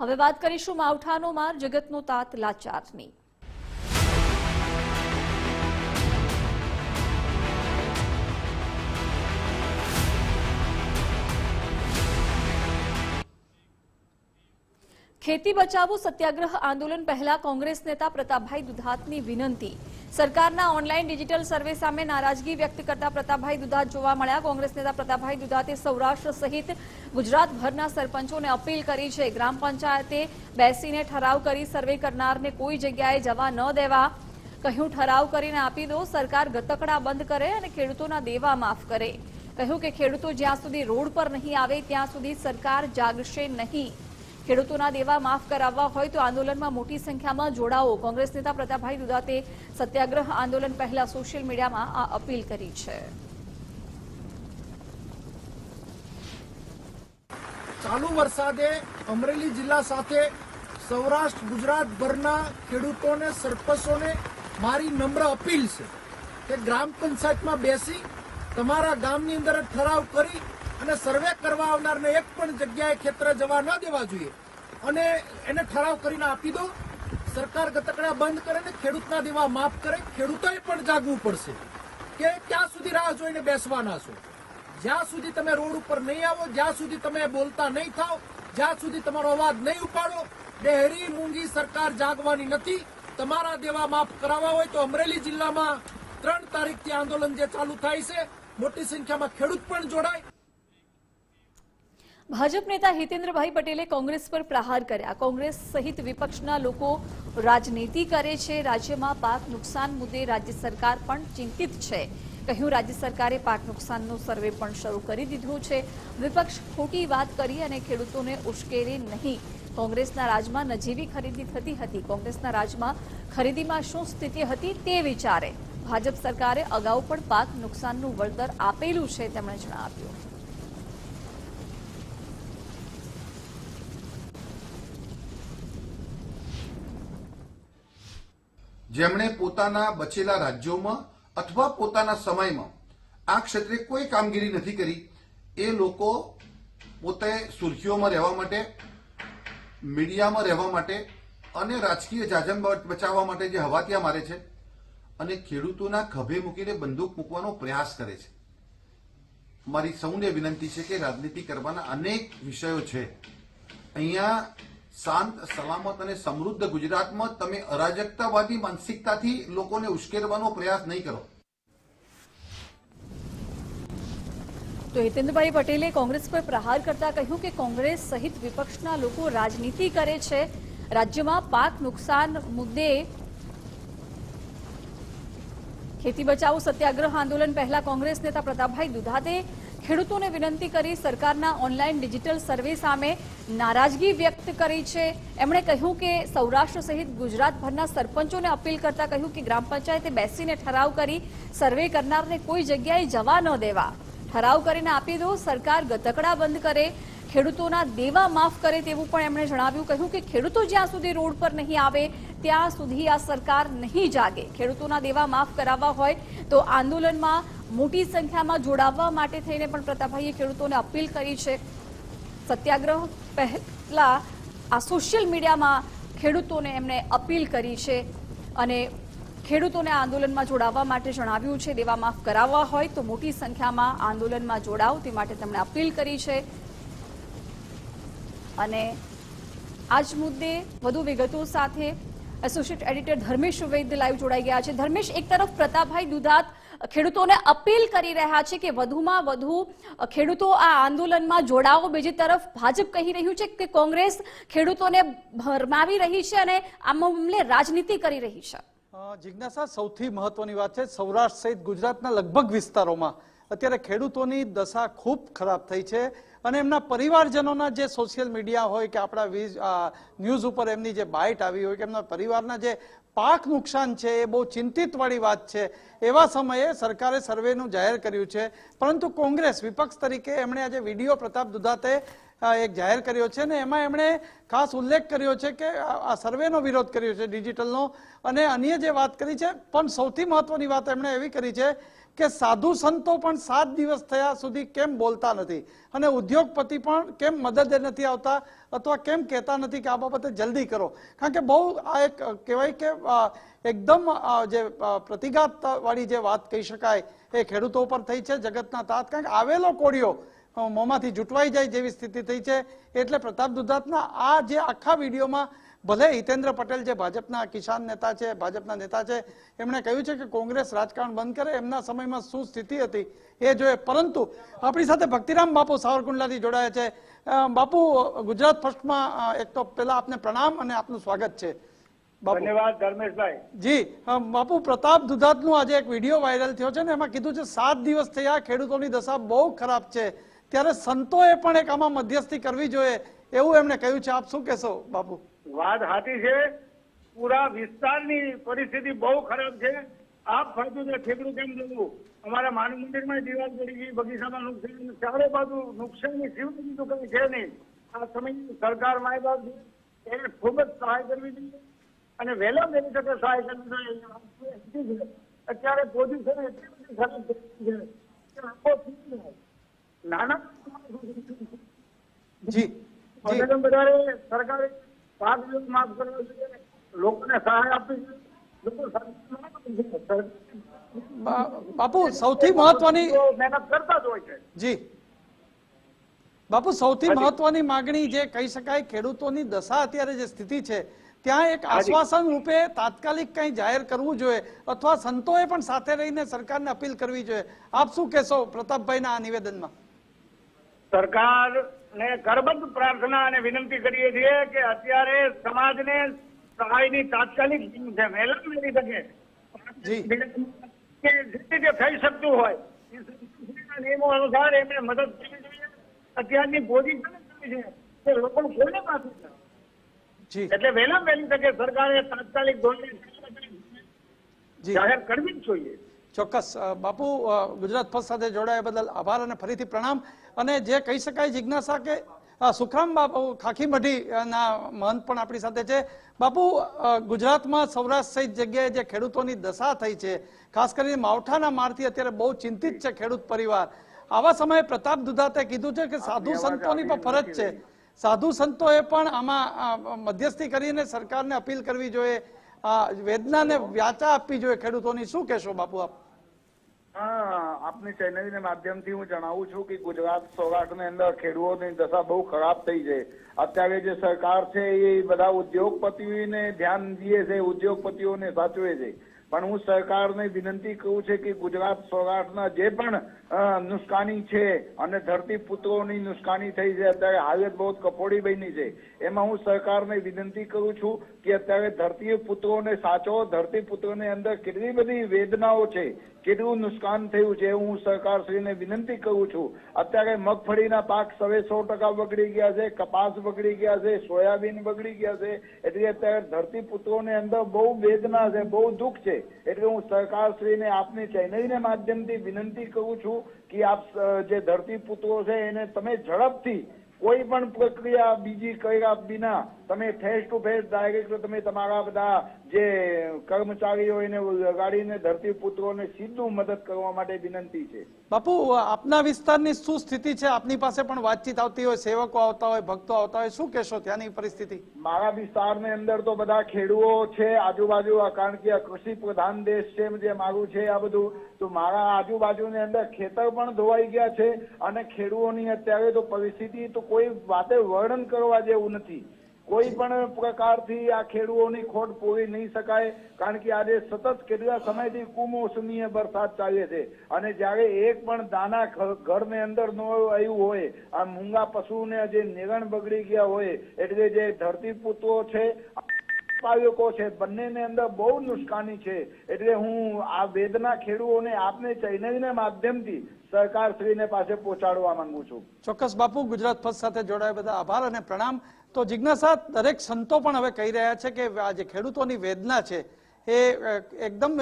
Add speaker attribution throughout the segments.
Speaker 1: હવે વાત કરીશું માવઠાનો માર જગતનો તાત લાચારની. ખેતી બચાવો સત્યાગ્રહ આંદોલન પહેલા કોંગ્રેસ નેતા પ્રતાપભાઈ દુધાતની વિનંતી. સરકારના ઓનલાઈન ડિજિટલ સર્વે સામે નારાજગી વ્યક્ત કરતા પ્રતાપભાઈ દુધાત જોવા મળ્યા. કોંગ્રેસ નેતા પ્રતાપભાઈ દુધાતે સૌરાષ્ટ્ર સહિત ગુજરાતભરના સરપંચોને અપીલ કરી છે. ગ્રામ પંચાયતે બેસીને ઠરાવ કરી સર્વે કરનારને કોઈ જગ્યાએ જવા ન દેવા. કહ્યું, ઠરાવ કરીને આપી દો. સરકાર ગતકડા બંધ કરે અને ખેડૂતોના દેવા માફ કરે. કહ્યું કે ખેડૂતો જ્યાં સુધી રોડ પર નહીં આવે, ત્યાં સુધી સરકાર જાગશે નહીં. ખેડૂતોના દેવા માફ કરાવવા હોય તો આંદોલનમાં મોટી સંખ્યામાં જોડાઓ. કોંગ્રેસ નેતા પ્રતાપભાઈ દુધાતે સત્યાગ્રહ આંદોલન પહેલા સોશિયલ મીડિયામાં આ અપીલ કરી છે.
Speaker 2: ચાલુ વરસાદે અમરેલી જિલ્લા સાથે સૌરાષ્ટ્ર ગુજરાતભરના ખેડૂતોને, સરપંચોને મારી નમ્ર અપીલ છે કે ગ્રામ પંચાયતમાં બેસી, તમારા ગામની અંદર ઠરાવ કરી અને સર્વે કરવા આવનારને એક પણ જગ્યાએ ખેતરે જવા ન દેવા જોઈએ. અને એને ઠરાવ કરીને આપી દો. સરકાર ગતકડા બંધ કરે ને ખેડૂતના દેવા માફ કરે. ખેડૂતોએ પણ જાગવું પડશે કે ક્યાં સુધી રાહ જોઈને બેસવાના છો? જ્યાં સુધી તમે રોડ ઉપર નહીં આવો, જ્યાં સુધી તમે બોલતા નહીં થાવ જ્યાં સુધી તમારો અવાજ નહીં ઉપાડો, ડેહરી મૂંગી સરકાર જાગવાની નથી. તમારા દેવા માફ કરાવવા હોય તો અમરેલી જિલ્લામાં ત્રણ તારીખથી આંદોલન જે ચાલુ થાય છે, મોટી સંખ્યામાં ખેડૂત પણ જોડાય.
Speaker 1: ભાજપ નેતા હિતેન્દ્રભાઈ પટેલે કોંગ્રેસ પર પ્રહાર કર્યા. કોંગ્રેસ સહિત વિપક્ષના લોકો રાજનીતિ કરે છે. રાજ્યમાં પાક નુકસાન મુદ્દે રાજ્ય સરકાર પણ ચિંતિત છે. કહ્યું, રાજ્ય સરકારે પાક નુકસાનનો સર્વે પણ શરૂ કરી દીધું છે. વિપક્ષ ખોટી વાત કરી અને ખેડૂતોને ઉશ્કેરે નહીં. કોંગ્રેસના રાજમાં નજીવી ખરીદી થતી હતી. કોંગ્રેસના રાજમાં ખરીદીમાં શું સ્થિતિ હતી તે વિચારે. ભાજપ સરકારે અગાઉ પણ પાક નુકસાનનું વળતર આપેલું છે, તેમણે જણાવ્યું.
Speaker 3: જેમણે પોતાના બચેલા રાજ્યોમાં અથવા પોતાના સમયમાં આ ક્ષેત્રે કોઈ કામગીરી નથી કરી, એ લોકો પોતે સુર્ખીઓમાં રહેવા માટે, મીડિયામાં રહેવા માટે અને રાજકીય જાજમ બચાવવા માટે જે હવાતિયા મારે છે અને ખેડૂતોના ખભે મૂકીને બંદૂક મૂકવાનો પ્રયાસ કરે છે. મારી સૌને વિનંતી છે કે રાજનીતિ કરવાના અનેક વિષયો છે. અહીંયા શાંત, સલામત અને સમૃદ્ધ ગુજરાતમાં તમે અરાજકતાવાદી માનસિકતાથી લોકોને ઉશ્કેરવાનો પ્રયાસ નહીં કરો.
Speaker 1: તો હિતેન્દ્રભાઈ પટેલે કોંગ્રેસ પર પ્રહાર કરતા કહ્યું કે કોંગ્રેસ સહિત વિપક્ષના લોકો રાજનીતિ કરે છે. રાજ્યમાં પાક નુકસાન મુદ્દે ખેતી બચાવો સત્યાગ્રહ આંદોલન પહેલા કોંગ્રેસ નેતા પ્રતાપભાઈ દુધાતે ખેડૂતોને વિનંતી કરી સરકારના ઓનલાઈન ડિજિટલ સર્વે સામે નારાજગી વ્યક્ત કરી છે. એમણે કહ્યું કે સૌરાષ્ટ્ર સહિત ગુજરાતભરના સરપંચોને અપીલ કરતા કહ્યું કે ગ્રામ પંચાયતે બેસીને ઠરાવ કરી સર્વે કરનારને કોઈ જગ્યાએ જવા ન દેવા. ઠરાવ કરીને આપી દો, સરકાર ગતકડા બંધ કરે, ખેડૂતોના દેવા માફ કરે તેવું પણ એમણે જણાવ્યું. કહ્યું કે ખેડૂતો જ્યાં સુધી રોડ પર નહીં આવે, ત્યાં સુધી આ સરકાર નહીં જાગે. ખેડૂતોના દેવા માફ કરાવવા હોય તો આંદોલનમાં મોટી સંખ્યામાં જોડાવવા માટે થઈને પણ પ્રતાપભાઈએ ખેડૂતોને અપીલ કરી છે. સત્યાગ્રહ પહેલા આ સોશિયલ મીડિયામાં ખેડૂતોને એમણે અપીલ કરી છે અને ખેડૂતોને આંદોલનમાં જોડાવવા માટે જણાવ્યું છે, દેવા માફ કરાવવા હોય તો મોટી સંખ્યામાં આંદોલનમાં જોડાવ, તે માટે તેમણે અપીલ કરી છે. અને આ જ મુદ્દે વધુ વિગતો સાથે associate editor Dharmesh Vaidya live જોડાઈ ગયા છે. ધર્મેશ, એક તરફ પ્રતાપભાઈ દુધાત ખેડૂતોને અપીલ કરી રહ્યા છે કે વધુમાં વધુ ખેડૂતો આ આંદોલનમાં જોડાવો બીજી તરફ ભાજપ કહી રહ્યું છે કે કોંગ્રેસ ખેડૂતોને ભરમાવી રહી છે અને આ મામલે રાજનીતિ કરી રહી છે.
Speaker 4: જિજ્ઞાસા સૌથી મહત્વની વાત છે. સૌરાષ્ટ્ર સહિત ગુજરાતના લગભગ વિસ્તારોમાં અત્યારે ખેડૂતોની દશા ખૂબ ખરાબ થઈ છે અને એમના પરિવારજનોના જે સોશિયલ મીડિયા હોય કે આપણા ન્યૂઝ ઉપર એમની જે બાઇટ આવી હોય કે એમના પરિવારના જે પાક નુકસાન છે, એ બહુ ચિંતિતવાળી વાત છે. એવા સમયે સરકારે સર્વેનું જાહેર કર્યું છે. પરંતુ કોંગ્રેસ વિપક્ષ તરીકે એમણે આજે વીડિયો પ્રતાપ દુધાતે એક જાહેર કર્યો છે ને એમાં એમણે ખાસ ઉલ્લેખ કર્યો છે કે આ સર્વેનો વિરોધ કર્યો છે ડિજિટલનો. અને અન્ય જે વાત કરી છે, પણ સૌથી મહત્વની વાત એમણે એવી કરી છે કે સાધુ સંતો પણ સાત દિવસ થયા સુધી કેમ બોલતા નથી? અને ઉદ્યોગપતિ પણ કેમ મદદે નથી આવતા અથવા કેમ કહેતા નથી કે આ બાબતે જલ્દી કરો? કારણ કે બહુ આ એક કહેવાય કે એકદમ જે પ્રતિઘાતવાળી જે વાત કહી શકાય એ ખેડૂતો પર થઈ છે, જગતના તાત. કારણ કે આવેલો કોળિયો મોંમાંથી જૂટવાઈ જાય જેવી સ્થિતિ થઈ છે. એટલે પ્રતાપ દુધાતના આ જે આખા વિડીયોમાં ભલે હિતેન્દ્ર પટેલ જે ભાજપના કિસાન નેતા છે ભાજપના નેતા છે એમણે કહ્યું છે કે કોંગ્રેસ રાજકારણ બંધ કરે એમના સમયમાં શું સ્થિતિ હતી એ જોઈએ. પરંતુ આપણી સાથે ભક્તિરામ બાપુ સાવરકુંડલાથી જોડાયા છે. બાપુ ગુજરાત ફર્સ્ટમાં એક તો પહેલા આપને પ્રણામ અને આપનું સ્વાગત છે.
Speaker 5: ધન્યવાદ ધર્મેશભાઈ.
Speaker 4: જી બાપુ પ્રતાપ દુધાતનું આજે એક વીડિયો વાયરલ થયો છે ને એમાં કીધું છે સાત દિવસ થયા ખેડૂતોની દશા બહુ ખરાબ છે. ત્યારે સંતોએ પણ એક આમાં મધ્યસ્થી કરવી જોઈએ એવું એમણે કહ્યું છે. આપ શું કહેશો બાપુ?
Speaker 5: વાત સાચી છે? પૂરા વિસ્તારની પરિસ્થિતિ બહુ ખરાબ છે. આપ ફરતું તો ઠેકડું કેમ જવું? અમારા માનવ મંદિરમાં દિવાલ પડી ગઈ બગીચામાં નુકસાન ચારે બાજુ નુકસાનની સિવાય બીજું કઈ છે નહીં આ સમય સરકાર માય બાપ એને ખૂબ જ સહાય કરવી જોઈએ. અને વહેલા વહેલી તકે સહાય કરવી જોઈએ. અત્યારે પોઝિશન એટલી બધી ખરાબ થઈ છે લોકો નાના
Speaker 4: જી
Speaker 5: વધારે સરકારે પાક વીમો માફ કરવો જોઈએ. લોકોને સહાય આપવી જોઈએ. લોકો સરકાર ના આપી શકે. સરકાર
Speaker 4: બા- બાપુ સૌથી મહત્વની
Speaker 5: મહેનત કરતા જ હોય છે.
Speaker 4: જી. બાપુ સૌથી મહત્વની માગણી જે કહી શકાય ખેડૂતોની દશા અત્યારે જે સ્થિતિ છે ત્યાં એક આશ્વાસન રૂપે તાત્કાલિક કંઈ જાહેર કરવું જોઈએ અથવા સંતોએ પણ સાથે રહીને સરકારને અપીલ કરવી જોઈએ. આપ શું કહેશો પ્રતાપભાઈના આ નિવેદનમાં?
Speaker 5: સરકારને કરબદ્ધ પ્રાર્થના અને વિનંતી કરીએ છીએ કે અત્યારે સમાજને સહાયની તાત્કાલિક વહેલા વહેલી શકે.
Speaker 4: જે.
Speaker 5: રીતે થઈ શકતું હોય નિયમો અનુસાર એમને મદદ કરવી જોઈએ. અત્યારની પોઝિશન છે કે લોકો કોને પાસે છે એટલે વહેલા વહેલી તકે સરકારે તાત્કાલિક ધોરણે જાહેર કરવી જ જોઈએ.
Speaker 4: ચોક્કસ બાપુ ગુજરાત ફર્સ્ટ સાથે જોડાયા બદલ આભાર અને ફરીથી પ્રણામ. અને જે કહી શકાય જિજ્ઞાસા કે સુખરામ બાપુ ખાખીમઢી મઢીના મહંત પણ આપણી સાથે છે. બાપુ ગુજરાતમાં સૌરાષ્ટ્ર સહિત જગ્યાએ જે ખેડૂતોની દશા થઈ છે ખાસ કરીને માવઠાના મારથી અત્યારે બહુ ચિંતિત છે ખેડૂત પરિવાર. આવા સમયે પ્રતાપ દુધાતે કીધું છે કે સાધુ સંતોની પણ ફરજ છે. સાધુ સંતોએ પણ આમાં મધ્યસ્થી કરીને સરકારને અપીલ કરવી જોઈએ. આ વેદનાને વ્યાચા આપવી જોઈએ ખેડૂતોની. શું કહેશો બાપુ આપ?
Speaker 6: હા, આપની ચેનલના માધ્યમથી હું જણાવું છું કે ગુજરાત સૌરાષ્ટ્રની અંદર ખેડૂતોની દશા બહુ ખરાબ થઈ છે. અત્યારે જે સરકાર છે એ બધા ઉદ્યોગપતિઓને ધ્યાન દે છે, ઉદ્યોગપતિઓને સાચવે છે. પણ હું સરકારને વિનંતી કરું છે કે ગુજરાત સૌરાષ્ટ્રના જે પણ નુકસાની છે અને ધરતી પુત્રોની નુકસાની થઈ છે, અત્યારે હાલત બહુ કફોડી બની છે. એમાં હું સરકારને વિનંતી કરું છું કે અત્યારે ધરતી પુત્રોને સાચો ધરતી પુત્રોની અંદર કેટલી બધી વેદનાઓ છે. કેટલું નુકસાન થયું છે, હું સરકારશ્રીને વિનંતી કરું છું. અત્યારે મગફળીના પાક સવે સો ટકા બગડી ગયા છે, કપાસ બગડી ગયા છે, સોયાબીન બગડી ગયા છે, એટલે અત્યારે ધરતી પુત્રોની અંદર બહુ વેદના છે, બહુ દુઃખ છે. એટલે હું સરકારશ્રીને આપની ચેનલને માધ્યમથી વિનંતી કરું છું કે આપ જે ધરતી પુત્રો છે, એને તમે ઝડપથી કોઈ પણ પ્રક્રિયા બીજી કર્યા વિના તમે ફેસ ટુ ફેસ ડાયરેક્ટ તમે તમારા બધા જે કર્મચારીઓ એને લગાડીને ધરતી પુત્રોને સીધું મદદ કરવા માટે વિનંતી છે.
Speaker 4: બાપુ આપના વિસ્તારની શું સ્થિતિ છે? આપની પાસે પણ વાતચીત આવતી હોય સેવકો આવતા હોય ભક્તો આવતા હોય શું કહેશો ત્યાંની પરિસ્થિતિ?
Speaker 6: મારા વિસ્તારની અંદર તો બધા ખેડૂતો છે આજુબાજુ આ કારણ કે આ કૃષિ પ્રધાન દેશ છે જે મારું છે આ બધું. તો મારા આજુબાજુની અંદર ખેતર પણ ધોવાઈ ગયા છે અને ખેડૂતોની અત્યારે તો પરિસ્થિતિ તો કોઈ વાતે વર્ણન કરવા જેવું નથી. કોઈ પણ પ્રકારથી આ ખેડૂતોની ખોટ પૂરી નહીં શકાય, કારણ કે આજે સતત કેટલા સમયથી કુમોસમીય વરસાદ ચાલે છે અને જ્યારે એક પણ દાના ઘરની અંદર ન આવ્યું હોય, આ મૂંગા પશુને જે નિરણ બગડી ગયા હોય, એટલે જે ધરતીપુત્રો છે પાયકો છે. બંનેને અંદર બહુ નુકસાની છે. એટલે હું આ વેદના ખેડૂતોને આપને ચેનલના માધ્યમથી સરકાર શ્રીને પાસે પહોંચાડવા માંગુ છું.
Speaker 4: ચોક્કસ બાપુ, ગુજરાત ફર્સ્ટ સાથે જોડાયા બધા આભાર અને પ્રણામ. તો જિજ્ઞાસા દરેક સંતો પણ હવે કહી રહ્યા છે કે આ જે ખેડૂતોની વેદના છે, એ એકદમ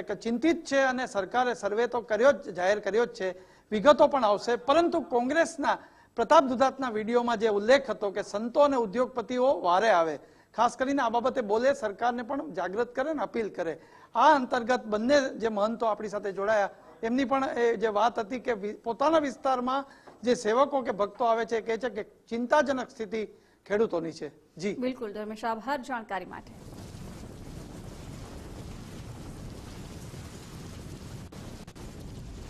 Speaker 4: એક ચિંતિત છે અને સરકારે સર્વે તો કર્યો જ, જાહેર કર્યો જ છે. વિગતો પણ આવશે. પરંતુ કોંગ્રેસના પ્રતાપ દુધાતના વિડીયોમાં જે ઉલ્લેખ હતો કે સંતો અને ઉદ્યોગપતિઓ વારે આવે. ખાસ કરીને આ બાબતે બોલે, સરકારને પણ જાગૃત કરે ને અપીલ કરે. આ અંતર્ગત બંને જે મહંતો આપણી સાથે જોડાયા, એમની પણ એ જે વાત હતી કે પોતાના વિસ્તારમાં જે સેવકો કે ભક્તો આવે છે કહે છે કે ચિંતાજનક સ્થિતિ ખેડૂતોની છે. જી.
Speaker 1: બિલકુલ, ધર્મેશ, આભાર જાણકારી માટે.